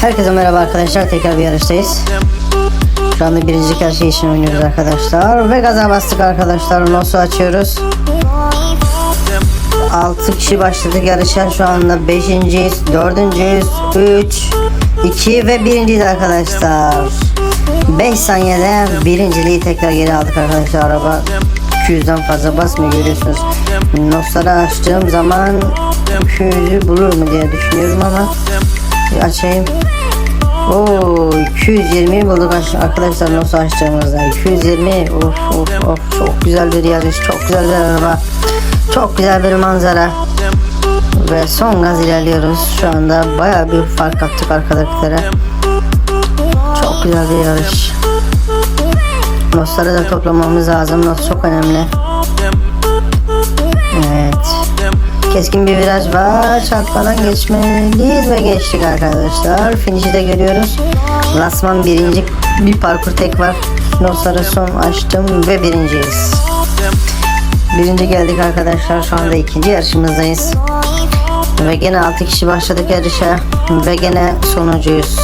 Herkese merhaba arkadaşlar. Tekrar bir yarıştayız. Şu anda birinci her şey için oynuyoruz arkadaşlar. Ve gaza bastık arkadaşlar. Nosu açıyoruz. 6 kişi başladık yarışa. Şu anda 5.yiz, 4.yüz, 3, 2 ve 1.yiz arkadaşlar. 5 saniyede birinciliği tekrar geri aldık arkadaşlar. Araba 200'den fazla basmıyor görüyorsunuz. Nosları açtığım zaman 200'ü bulur mu diye düşünüyorum ama açayım. Oo 220 bulduk aş- arkadaşlar nasıl açtığımızda 220 of of of çok güzel bir yarış çok güzel bir araba çok güzel bir manzara. Ve son gaz ilerliyoruz şu anda baya bir fark attık arkadaşlara. Çok güzel bir yarış. Nosları da toplamamız lazım Nos çok önemli Keskin bir viraj var. Çarpmadan geçmeliyiz ve geçtik arkadaşlar. Finişi de görüyoruz. Lasman birinci bir parkur tek var. Nosları son açtım ve birinciyiz. Birinci geldik arkadaşlar. Şu anda ikinci yarışımızdayız. Ve gene 6 kişi başladık yarışa. Ve gene sonuncuyuz.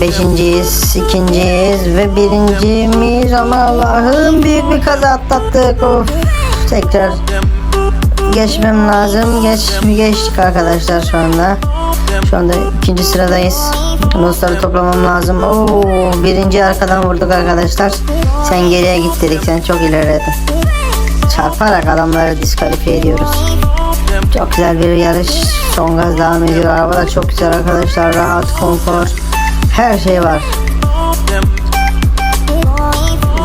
Beşinciyiz, ikinciyiz ve birincimiz ama Allah'ım büyük bir kaza atlattık. Of. Tekrar geçmem lazım. Geç geçtik arkadaşlar şu anda. Şu anda ikinci sıradayız. Dostları toplamam lazım. Oo, birinci arkadan vurduk arkadaşlar. Sen geriye git dedik. Sen çok ilerledin. Çarparak adamları diskalifiye ediyoruz. Çok güzel bir yarış. Son gaz devam ediyor. Araba da çok güzel arkadaşlar. Rahat, konfor. Her şey var.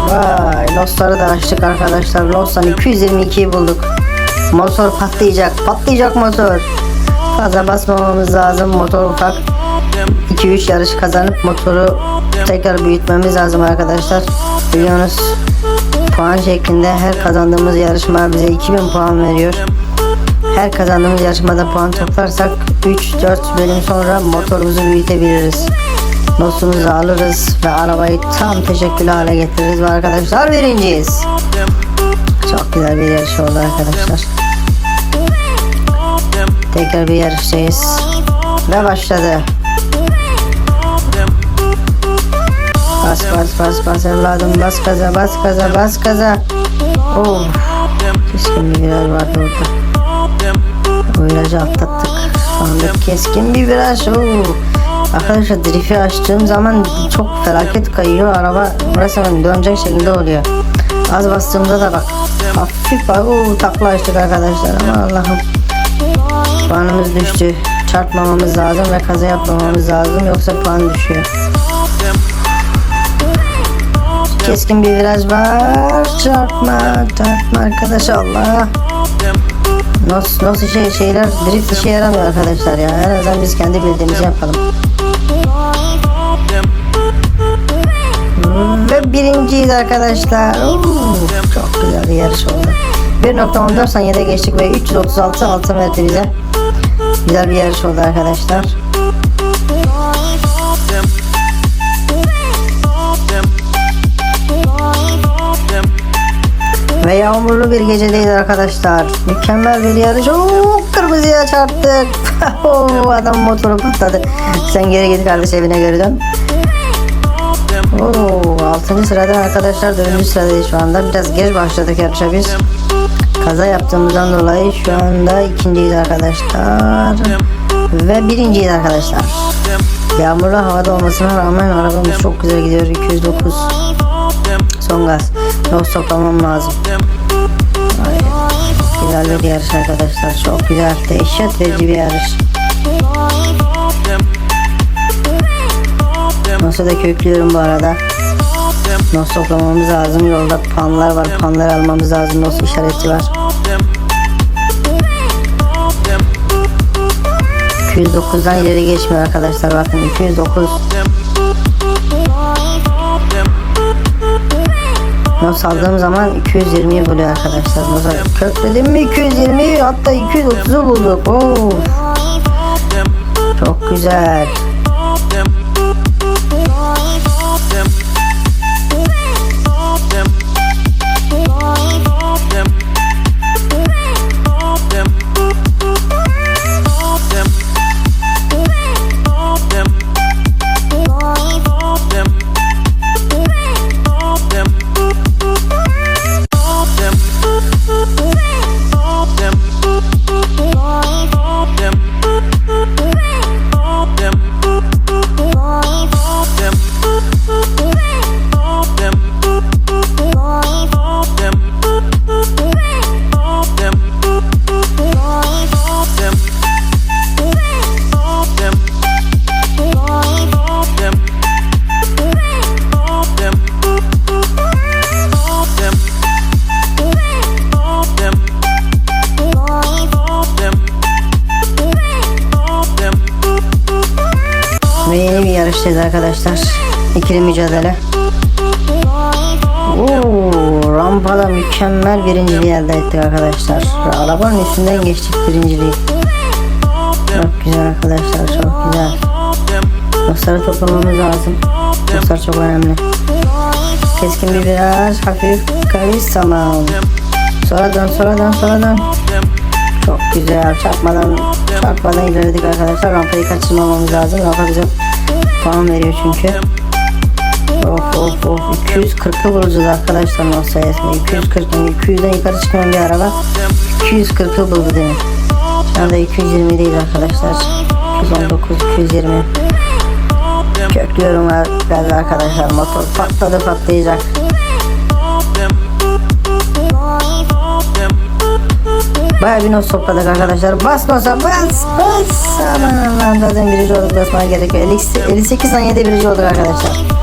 Vay, Lost'ları da açtık arkadaşlar. Lost'tan 222'yi bulduk. Motor patlayacak. Patlayacak motor. Fazla basmamamız lazım. Motor ufak. 2-3 yarış kazanıp motoru tekrar büyütmemiz lazım arkadaşlar. Biliyorsunuz puan şeklinde her kazandığımız yarışma bize 2000 puan veriyor. Her kazandığımız yarışmada puan toplarsak 3-4 bölüm sonra motorumuzu büyütebiliriz. Notumuzu alırız ve arabayı tam teşekküllü hale getiririz ve arkadaşlar birinciyiz. Çok güzel bir yarış oldu arkadaşlar. Tekrar bir yarıştayız. Ve başladı. Bas bas bas bas evladım bas gaza bas gaza bas gaza. Of. Keskin bir viraj vardı orada. O virajı atlattık. Şu anda keskin bir viraj. Oo. Arkadaşlar drift'i açtığım zaman çok felaket kayıyor. Araba resmen dönecek şekilde oluyor. Az bastığımda da bak hafif bak oo, takla açtık arkadaşlar ama Allah'ım puanımız düştü. Çarpmamamız lazım ve kaza yapmamamız lazım yoksa puan düşüyor. Keskin bir viraj var. Çarpma, çarpma arkadaş Allah. Nasıl, nasıl şey, şeyler drift işe yaramıyor arkadaşlar ya. En azından biz kendi bildiğimizi yapalım. Birinciyiz arkadaşlar. Oo, çok güzel bir yarış oldu. 1.14 saniyede geçtik ve 336 altın verdi bize. Güzel bir yarış oldu arkadaşlar. Ve yağmurlu bir gecedeyiz arkadaşlar. Mükemmel bir yarış. Oo, kırmızıya çarptık. Oo, adam motoru patladı. Sen geri git kardeş evine geri dön. Oo, 6. sırada arkadaşlar 4. sıradayız şu anda. Biraz geç başladık yarışa biz. Kaza yaptığımızdan dolayı şu anda ikinciyiz arkadaşlar. Ve birinciyiz arkadaşlar. Yağmurlu havada olmasına rağmen arabamız çok güzel gidiyor. 209 son gaz. Not toplamam lazım. Güzel bir yarış arkadaşlar. Çok güzel. Dehşet verici bir yarış. Nasıl da köklüyorum bu arada. Nos toplamamız lazım. Yolda panlar var. Panları almamız lazım. Nos işareti var. 209'dan ileri geçmiyor arkadaşlar. Bakın 209. Nos aldığım zaman 220'yi buluyor arkadaşlar. Nosa kökledim mi 220 hatta 230'u bulduk. Oo. Çok güzel. Yarıştayız arkadaşlar. İkili mücadele. Oo, rampada mükemmel birinciliği elde ettik arkadaşlar. Arabanın üstünden geçtik birinciliği. Çok güzel arkadaşlar çok güzel. Dostları toplamamız lazım. Dostlar çok önemli. Keskin bir biraz hafif kavis tamam. Sonra dön sonra. Çok güzel çarpmadan çarpmadan ilerledik arkadaşlar. Rampayı kaçırmamamız lazım. Rampa bize puan veriyor çünkü. Of of of. 240'ı vuracağız arkadaşlar o sayesinde 240 200'den yukarı çıkmayan bir araba 240'ı buldu demin Şu anda 220 değil arkadaşlar. 219 220 Köklüyorum arkadaşlar. Motor patladı patlayacak Baya bir not topladık arkadaşlar. Bas basa bas bas. Aman Allah'ım zaten birinci olduk basmaya gerekiyor. 58 saniyede birinci olduk arkadaşlar.